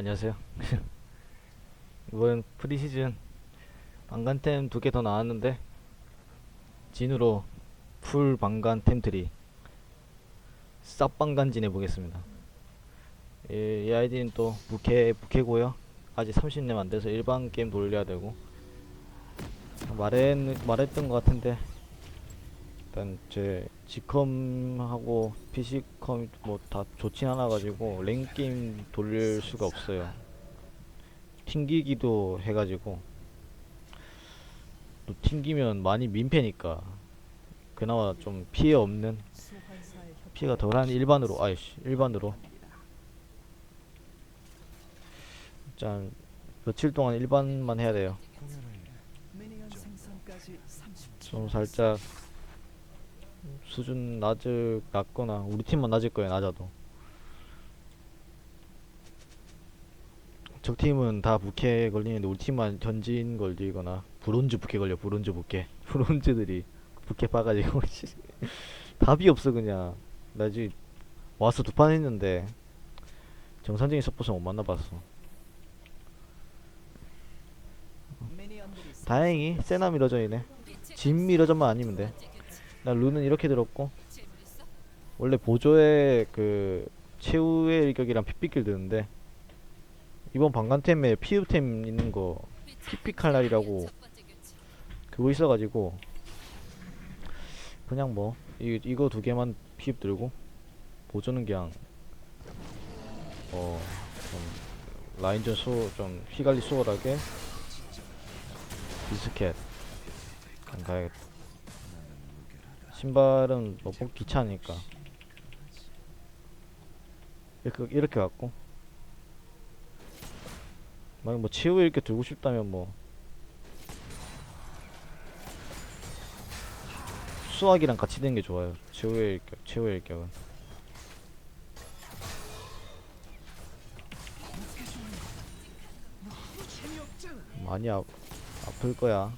안녕하세요. 이번 프리시즌 방간템 두 개 더 나왔는데 진으로 풀 방간 템트리 쌉방간 진해 보겠습니다. 이, 이 아이디는 또 부캐 부캐고요. 아직 30렙 안 돼서 일반 게임 돌려야 되고 말했 말했던 것 같은데 일단 제 G컴하고 PC컴 뭐다 좋진 않아 가지고 랭 게임 돌릴 수가 없어요. 튕기기도 해가지고 또 튕기면 많이 민폐니까 그나마 좀 피해 없는 피해가 덜한 일반으로 아이씨 일반으로 일단 며칠 동안 일반만 해야 돼요. 좀 살짝 수준 낮을 낮거나 우리 팀만 낮을 거예요 낮아도. 적 팀은 다 부캐 걸리는데 우리 팀만 전진 걸리거나 브론즈 부캐 걸려 브론즈 부캐. 브론즈들이 부캐 빠가지고 씨, 답이 없어 그냥. 나 지금 와서 두 판 했는데 정상적인 서포트 못 만나봤어. 다행히 세나 미러전이네. 진 미러전만 아니면 돼 나 룬은 이렇게 들었고. 원래 보조에 그 최후의 일격이랑 픽픽길 드는데 이번 방간템에 피우템 있는 거 피픽 칼날이라고 그거 있어가지고 그냥 뭐 이, 이거 두 개만 피읍 들고 보조는 그냥 어 좀 라인전 수좀 휘갈리 수월하게 비스켓 그냥 가야겠다 신발은 뭐 귀찮으니까. 이렇게 이렇게 갖고. 만약 뭐 치우 이렇게 들고 싶다면 뭐. 수학이랑 같이 되는 게 좋아요. 치우의 일격 치우의 일격은. 많이 아, 아플 거야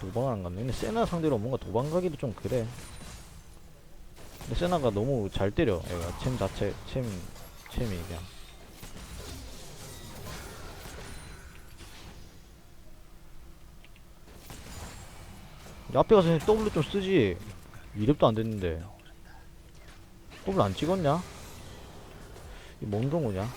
도망을 안 갔네. 근데 세나 상대로 뭔가 도망가기도 좀 그래. 근데 세나가 너무 잘 때려. 얘가 챔 자체 챔 챔이 그냥. 야, 앞에 가서 W 좀 쓰지. 이랩도 안 됐는데. W 안 찍었냐? 이뭔 경우냐?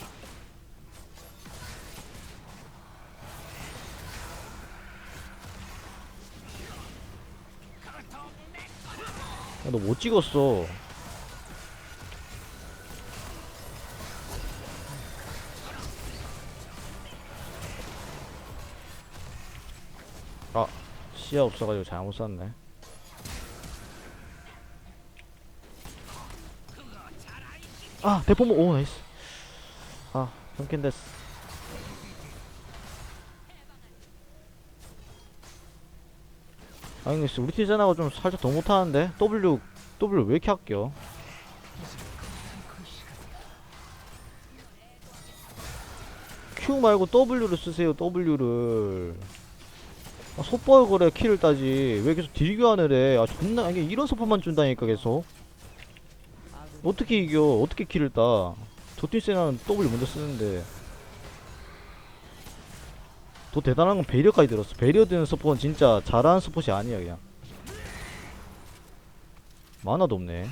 너 못 찍었어. 아, 시야 없어가지고 잘못 쐈네. 아, 대포모, 오, 나이스. 아, 정캔 됐어. 아니, 우리 팀 세나가 좀 살짝 더 못하는데? W, W 왜 이렇게 아껴? Q 말고 W를 쓰세요, W를. 아, 속벌 그래, 키를 따지. 왜 계속 딜교환을 해? 아, 존나, 이게 이런 서포만 준다니까, 계속. 어떻게 이겨? 어떻게 키를 따? 도팀 세나는 W 먼저 쓰는데. 더 대단한 건 배려까지 들었어. 배려 드는 서폿은 진짜 잘하는 서폿이 아니야 그냥. 만화도 없네.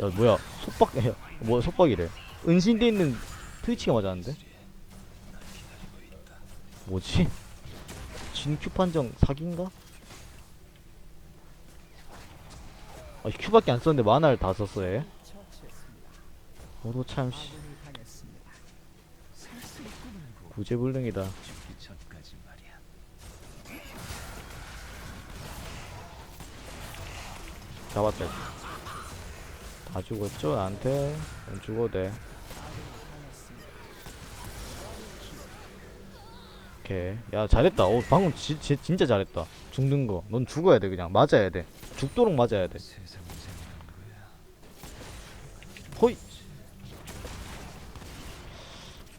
야 뭐야 속박 야, 뭐 속박이래. 은신돼 있는 트위치가 맞았는데? 뭐지? 진큐 판정 사기인가? 아 큐밖에 안 썼는데 만화를 다 썼어 얘. 너도 참 씨. 구제불능이다. 잡았다. 다 죽었죠? 나한테 안 죽어도 돼. 오케이. 야 잘했다. 오 방금 지, 지, 진짜 잘했다. 죽는 거. 넌 죽어야 돼 그냥 맞아야 돼. 죽도록 맞아야 돼. 호이.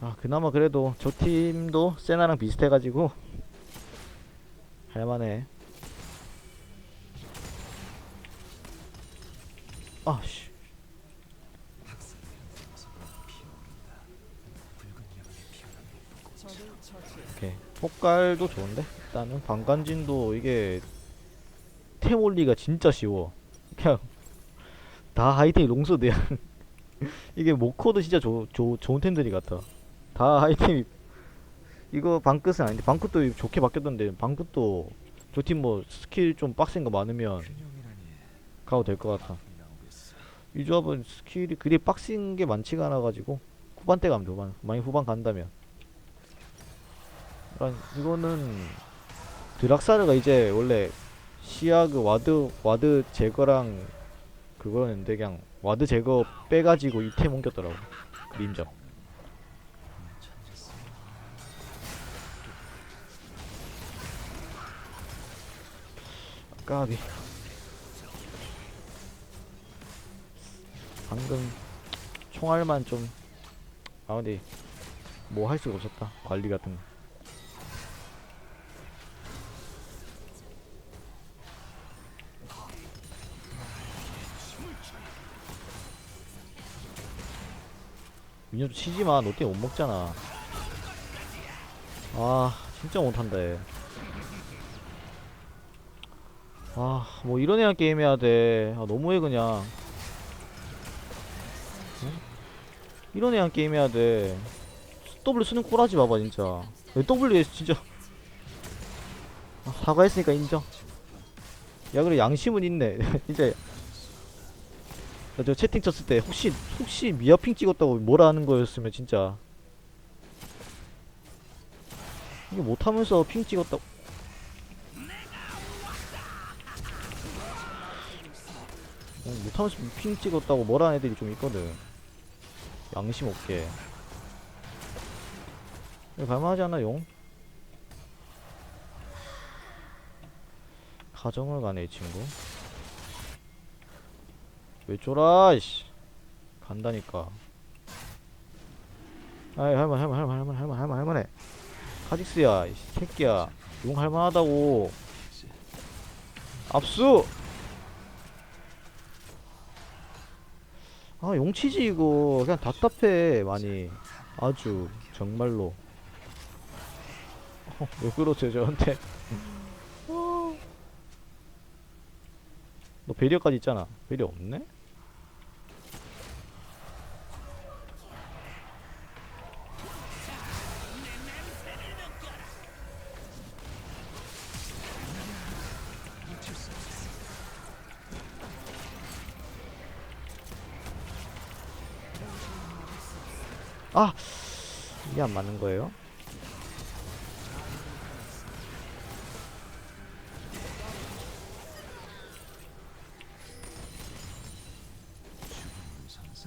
아 그나마 그래도 저 팀도 세나랑 비슷해가지고 할만해. 아씨. 오케이. 폭갈도 좋은데? 일단은 방간진도 이게 템 올리기가 진짜 쉬워. 그냥 다 하이템이 롱소드야. 이게 모코도 진짜 조, 조, 좋은 템들이 같아 다 하이템이 이거 방끝은 아닌데 방끝도 좋게 바뀌었던데 방끝도 저팀뭐 스킬 좀 빡센 거 많으면 가도 될 것 같아. 이 조합은 스킬이 그리 빡센 게 많지가 않아 가지고 후반 때 가면 돼 후반 많이 후반 간다면. 그러니까 이거는 드락사르가 이제 원래 시야 그 와드 와드 제거랑 그거였는데 그냥 와드 제거 빼가지고 이템 옮겼더라고. 그림자 까비. 방금 총알만 좀 아 근데 뭐 할 수가 없었다. 관리 같은 거. 미녀도 치지마. 너 때문에 못 먹잖아. 아 진짜 못한다 얘 아, 뭐 이런 애랑 게임 해야 돼. 아, 너무해 그냥. 응? 이런 애랑 게임 해야 돼. W 쓰는 꼴하지 마봐 진짜. W에 진짜. 아, 사과했으니까 인정. 야 그래 양심은 있네. 진짜. 나저 채팅 쳤을 때 혹시 혹시 미아핑 찍었다고 뭐라 하는 거였으면 진짜. 이게 못하면서 핑 찍었다고. 어, 못하면서 핑 찍었다고 뭐라는 애들이 좀 있거든. 양심 없게. 갈만하지 않아 용? 가정을 가네 이 친구. 왜 쫄아 이씨. 간다니까. 아이 할만 할만 할만 할만 할만 할만 할만해 카직스야 이 새끼야. 용 할만하다고. 압수 아 용치지 이거 그냥 답답해 많이 아주 정말로 어, 왜 그러세요 저한테 어. 너 배려까지 있잖아 배려 없네? 아 이게 안 맞는 거예요?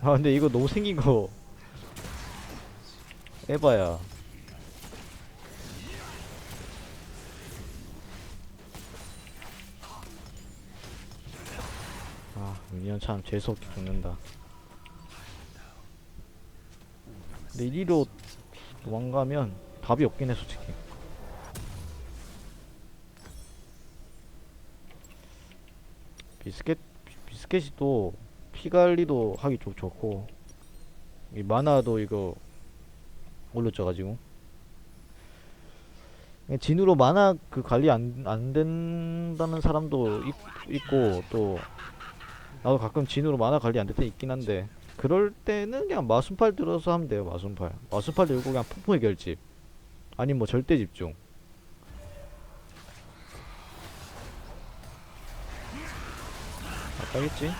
아 근데 이거 너무 생긴 거 에바야 아 미니언 참 재수없게 죽는다 근데 이리로 도망가면 답이 없긴 해 솔직히. 비스켓 비스켓이 또 피관리도 하기 좋, 좋고. 이 만화도 이거 올려져가지고. 진으로 만화 그 관리 안, 안 된다는 사람도 있, 있고 또 나도 가끔 진으로 만화 관리 안 될 때 있긴 한데 그럴 때는 그냥 마순팔 들어서 하면 돼요 마순팔. 마순팔 들고 그냥 폭풍의 결집. 아니 뭐 절대 집중. 아까겠지?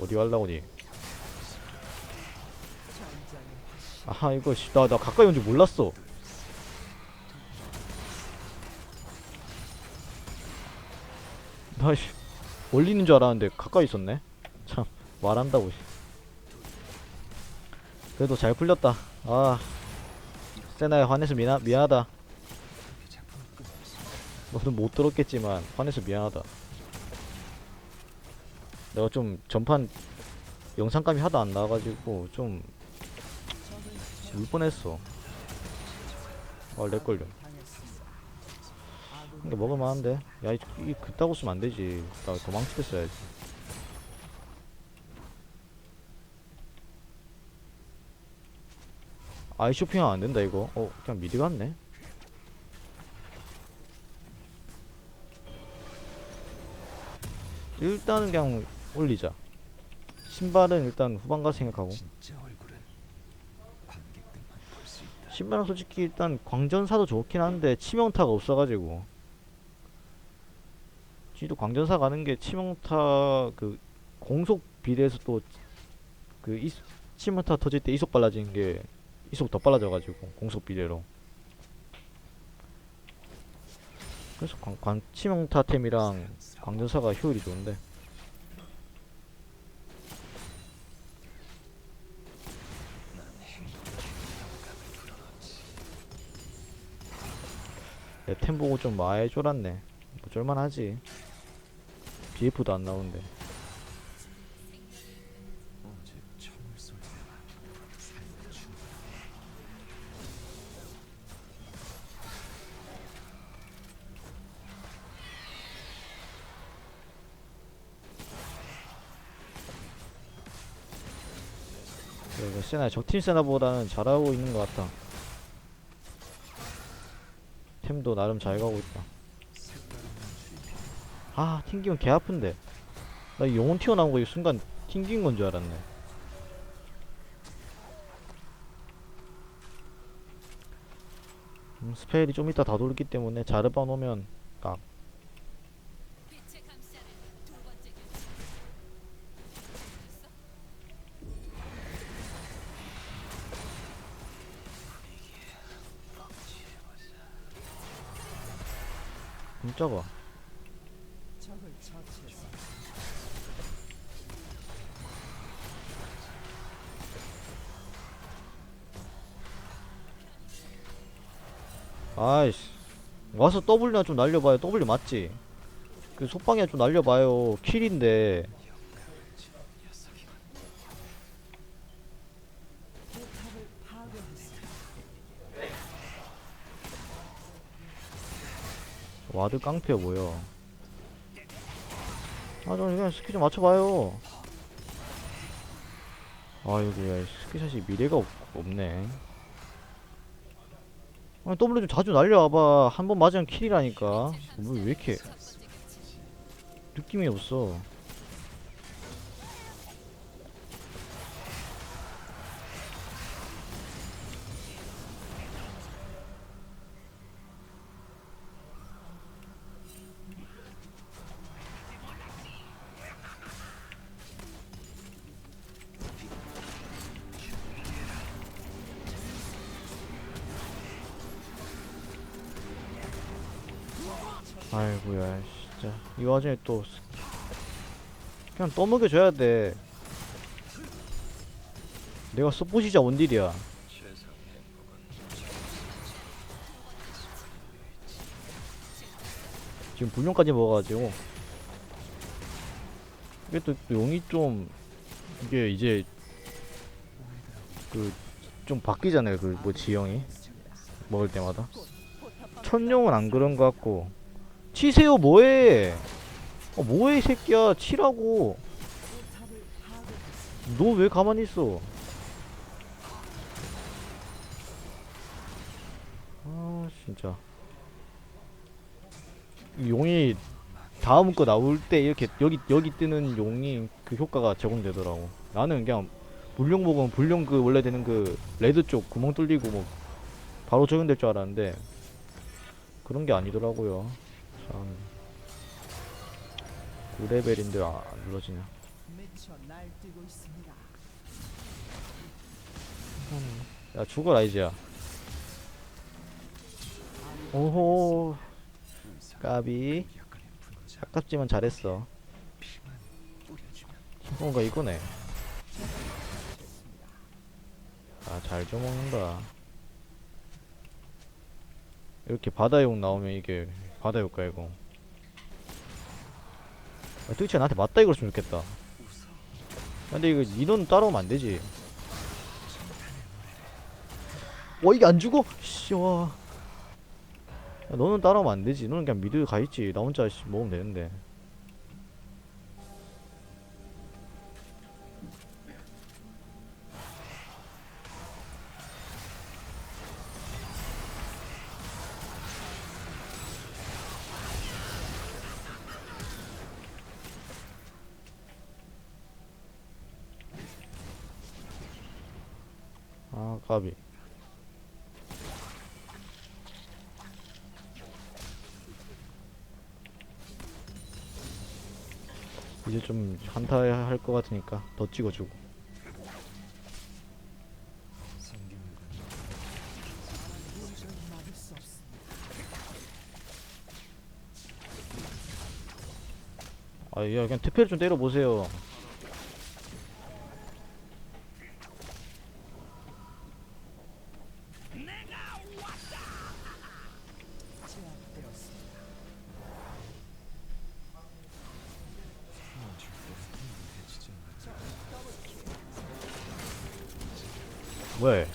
어디 갈라오니? 아하 이거 나, 나 가까이 온 줄 몰랐어 나이씨 올리는 줄 알았는데 가까이 있었네. 참 말한다고 씨. 그래도 잘 풀렸다. 아 세나야 화내서 미나, 미안하다. 너는 못 들었겠지만 화내서 미안하다. 내가 좀 전판 영상감이 하도 안 나와가지고 좀 울 뻔했어. 아 렉걸려 이게 먹을만한데. 야 이 이 그따고 쓰면 안 되지. 나 도망치겠어야지. 아이 쇼핑 안 된다 이거. 어 그냥 미리 갔네. 일단은 그냥 올리자. 신발은 일단 후반 가 생각하고. 신발은 솔직히 일단 광전사도 좋긴 한데 치명타가 없어가지고 지도 광전사 가는 게 치명타 그 공속 비례해서 또 그 치명타 터질 때 이속 빨라지는 게 이속 더 빨라져가지고 공속 비례로. 그래서 광, 광 치명타템이랑 광전사가 효율이 좋은데. 내 템 보고 좀 많이 쫄았네. 뭐 쫄만하지 BF도 안 나오는데. 이거 세나 적팀 세나보다는 잘하고 있는 것 같다 템도 나름 잘 가고 있다 아 튕기면 개 아픈데. 나이 영혼 튀어나온 거이 순간 튕긴 건 줄 알았네. 음, 스펠이 좀 이따 다 돌기 때문에 자르바 놓으면 깍 빛의 감 와서 W나 좀 날려봐요. W 맞지? 그 속방이나 좀 날려봐요. 킬인데. 와드 깡패 뭐야? 아저 그냥 스킬 좀 맞춰봐요. 아이고 야 스킬샷이 미래가 없, 없네 아니 W 좀 자주 날려와봐. 한 번 맞으면 킬이라니까. 뭐 왜 이렇게 교체. 느낌이 없어 와중에 또 스- 그냥 떠먹여줘야 돼. 내가 서포시자 행복은 지금 불륜까지 먹어가지고. 이게 또, 또 용이 좀 이게 이제 그 좀 바뀌잖아요 그 뭐 지형이. 먹을 때마다. 천룡은 안 그런 것 같고. 치세요 뭐해 어 뭐해 이 새끼야? 치라고. 너 왜 가만히 있어? 아 진짜. 이 용이 다음 거 나올 때 이렇게 여기 여기 뜨는 용이 그 효과가 적용되더라고. 나는 그냥 불룡 먹으면 불룡 그 원래 되는 그 레드 쪽 구멍 뚫리고 뭐 바로 적용될 줄 알았는데 그런 게 아니더라고요. 참 9레벨인데 아, 안 눌러지냐. 야 죽어라 이제야. 오호. 까비. 아깝지만 잘했어. 뭔가 이거네. 아잘좀 먹는다. 이렇게 바다용 나오면 이게 바다 효과 이거 아, 도대체 나한테 맞다 이랬으면 좋겠다 웃어 근데 이거 인원 따라오면 안 되지 와 이게 안 죽어? 씨와 야, 너는 따라오면 안 되지. 너는 그냥 미드 가 있지. 나 혼자 씨 먹으면 되는데. 아, 까비. 이제 좀 한타 할 것 같으니까 더 찍어주고. 생김을 도저히 막을 수 없습니다. 아, 야, 그냥 투표를 좀 때려보세요. 왜?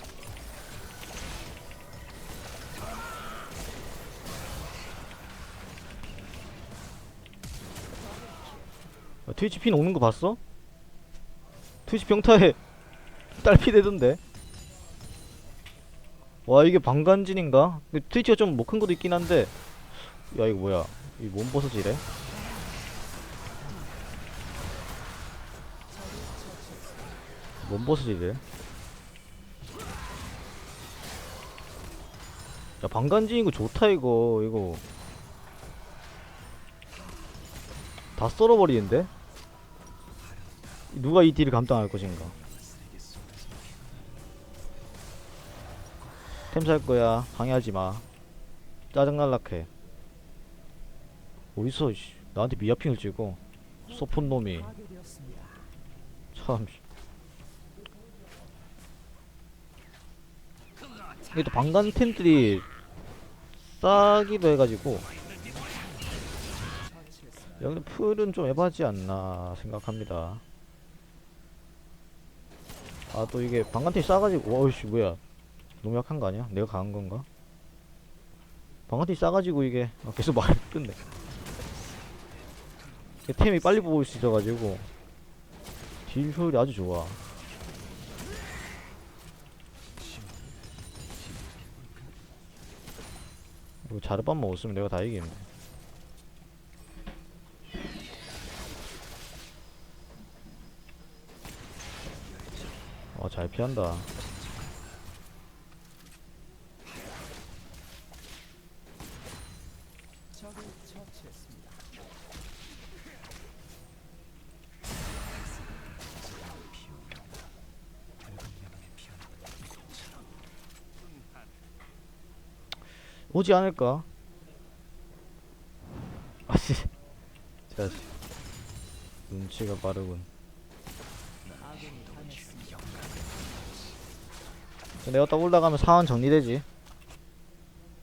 야, 트위치 핀 오는 거 봤어? 트위치 평타에 딸피 되던데? 와 이게 방간진인가? 트위치가 좀 뭐 큰 것도 있긴 한데 야 이거 뭐야 이 몸버섯이래? 몸버섯이래? 야 방간진 이거 좋다 이거 이거 다 썰어버리는데? 누가 이 딜을 감당할 것인가. 템 살 거야 방해하지 마 짜증날락해 어디서 씨, 나한테 미아핑을 찍어 소폰 놈이. 참 씨. 이게 또 방간 템들이 싸기도 해가지고. 여기 풀은 좀 에바지 않나 생각합니다. 아 또 이게 방간템 싸가지고 어이씨 뭐야 너무 약한 거 아니야? 내가 강한 건가? 방간템 싸가지고 이게 아, 계속 말을 끊네. 템이 빨리 수 있어가지고 딜 효율이 아주 좋아. 이거 자르반 먹었으면 내가 다 이기는데. 어, 잘 피한다. 적을 처치했습니다. 오지 않을까? 아씨, 자식. 눈치가 빠르군. 내가 딱 올라가면 상황 정리되지.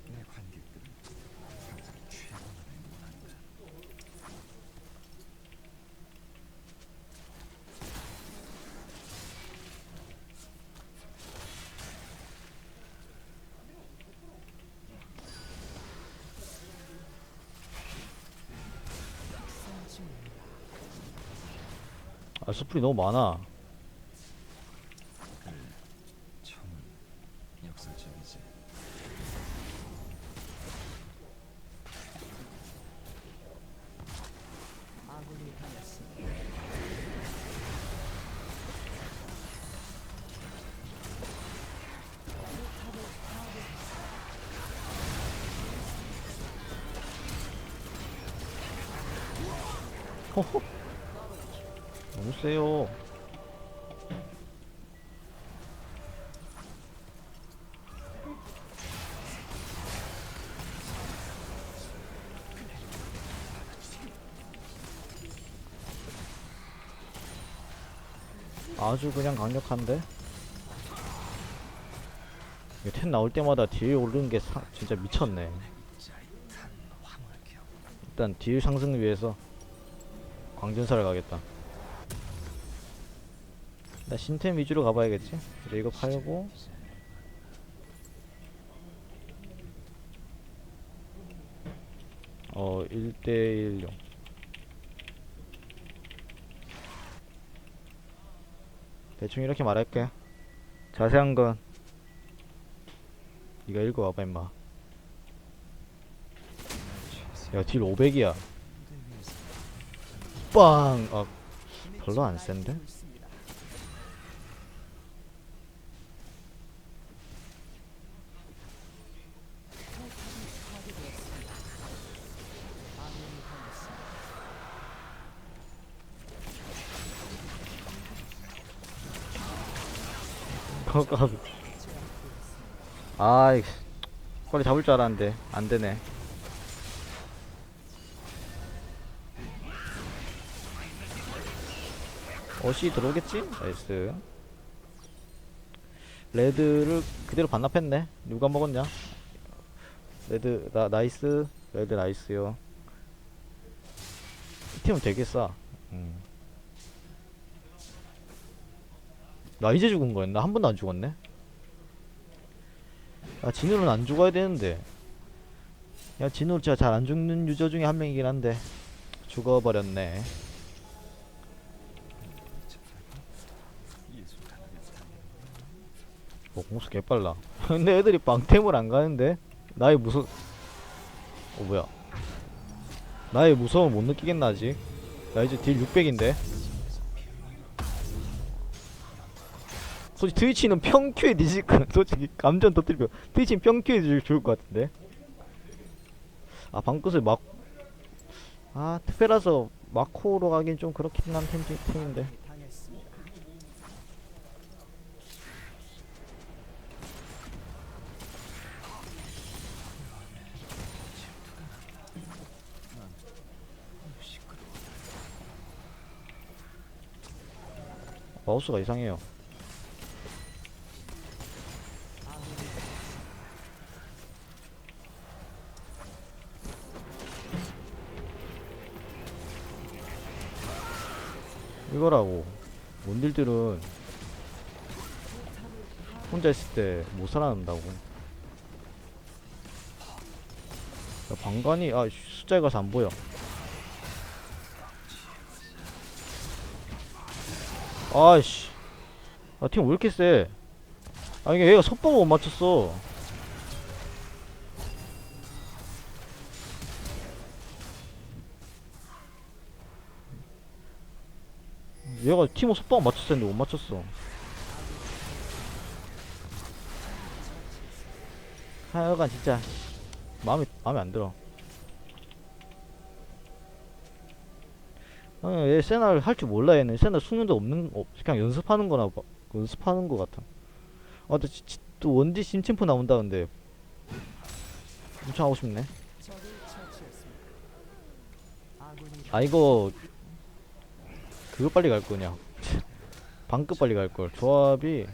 내 관객들은 항상 최고만을 원한다. 선중입니다. 아, 수풀이 너무 많아. 아주 그냥 강력한데? 이거 텐 나올 때마다 딜 오르는 게 사, 진짜 미쳤네. 일단 딜 상승을 위해서 광전사를 가겠다. 나 신템 위주로 가봐야겠지? 이제 이거 팔고 어 1대1용 대충 이렇게 말할게 자세한 건 네가 읽어와봐 임마 야딜 500이야 무대 위에서 빵! 아 별로 안 센데? 거가 아이 빨리 잡을 줄 알았는데 안 되네. 어시 들어오겠지? 나이스. 레드를 그대로 반납했네. 누가 먹었냐? 레드 나 나이스. 레드 나이스요. 이 팀은 되게 싸. 음. 나 이제 죽은 거였나? 한 번도 안 죽었네? 아, 진우는 안 죽어야 되는데. 야, 진우 진짜 잘 안 죽는 유저 중에 한 명이긴 한데. 죽어버렸네. 단 어, 공수 개빨라. 근데 애들이 방템을 안 가는데? 나의 무서, 어, 뭐야. 나의 무서움 못 느끼겠나, 아직? 나 이제 딜 600인데? 솔직히 트위치는 평큐에 뒤질 거 솔직히 감전 터뜨리면 트위치는 평큐에 뒤질 좋을 것 같은데 아 방끝을 막 아 특별라서 마코로 가긴 좀 그렇긴 한 당했습니다. 시끄러워 마우스가 이상해요 혼자 있을 때 못 살아난다고. 야, 방관이 아 씨, 숫자에 가서 안 보여. 아이씨. 아팀 왜 이렇게 세? 아 이게 얘가 속도가 못 맞췄어. 얘가 팀을 속도가 맞췄을 텐데 못 맞췄어 하여간 진짜 마음이 마음에 안 들어. 어, 얘 세나를 할 줄 몰라 얘는. 세나 숙련도 없는 어, 그냥 연습하는 거나 봐. 연습하는 거 같아. 아, 또, 지- 지- 또 원지 신챔프 나온다 근데. 엄청 하고 싶네. 아 이거 그거 빨리 갈 거냐? 방급 빨리 갈 걸. 조합이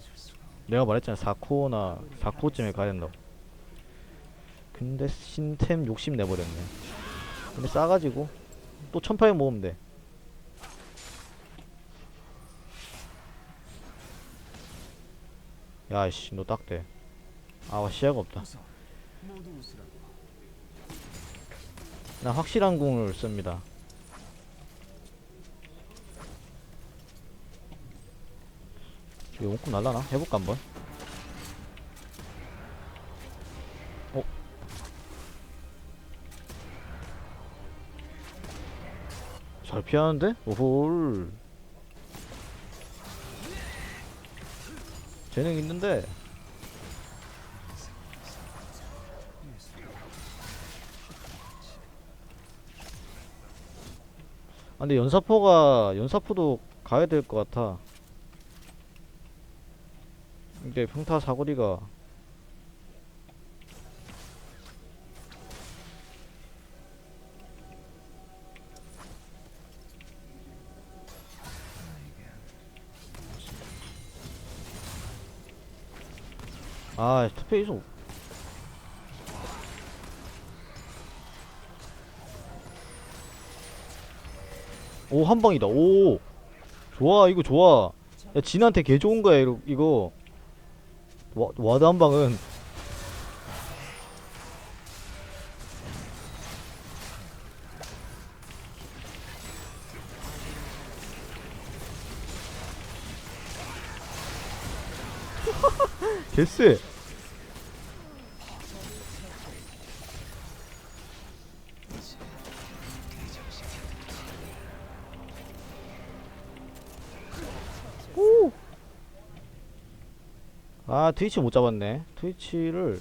내가 말했잖아. 4코어나 4코어쯤에 가야 된다고 근데 신템 욕심 내버렸네. 근데 싸가지고 또 천파에 모으면 돼. 야이씨 너 딱대 아 시야가 없다. 나 확실한 궁을 씁니다. 이거 용품 날라나? 해볼까 한번 잘 피하는데? 오홀 재능 있는데? 아 근데 연사포가 연사포도 가야 될 것 같아. 이게 평타 사거리가 아 투페이소. 오 한방이다. 오. 좋아 이거 좋아. 야 진한테 개 좋은 거야 이거, 이거. 와, 와드 한방은. 개쎄. 아 트위치 못 잡았네. 트위치를.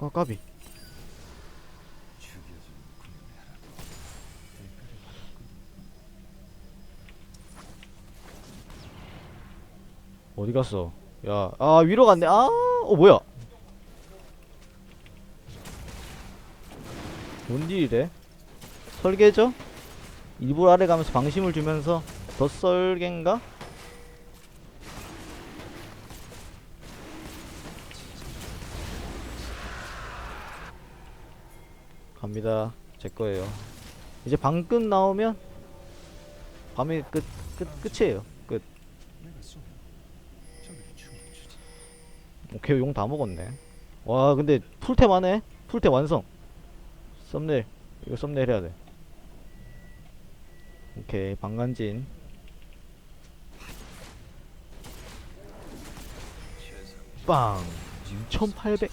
아 까비. 어디 갔어? 야 아 위로 갔네. 아어 뭐야? 뭔 일이래? 설계죠? 일부러 아래 가면서 방심을 주면서 더 썰겐가? 갑니다. 제 거예요. 이제 방금 나오면 밤이 끝, 끝, 끝이에요. 끝. 오케이 용 다 먹었네. 와 근데 풀템 하네 풀템 완성. 썸네일. 이거 썸네일 해야 돼. 오케이 방간진 빵 6800.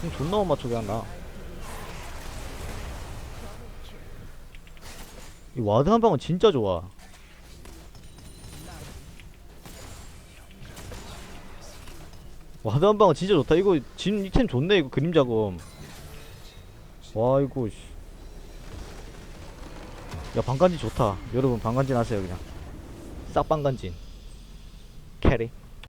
형 존나 못 그냥 나. 이 와드 한 방은 진짜 좋아. 와드 한 방은 진짜 좋다. 이거 진 이템 좋네 이거 그림 작업. 와 이거 씨. 야 방간진 좋다. 여러분 방간진 하세요 그냥. 싹 방간진. 캐리.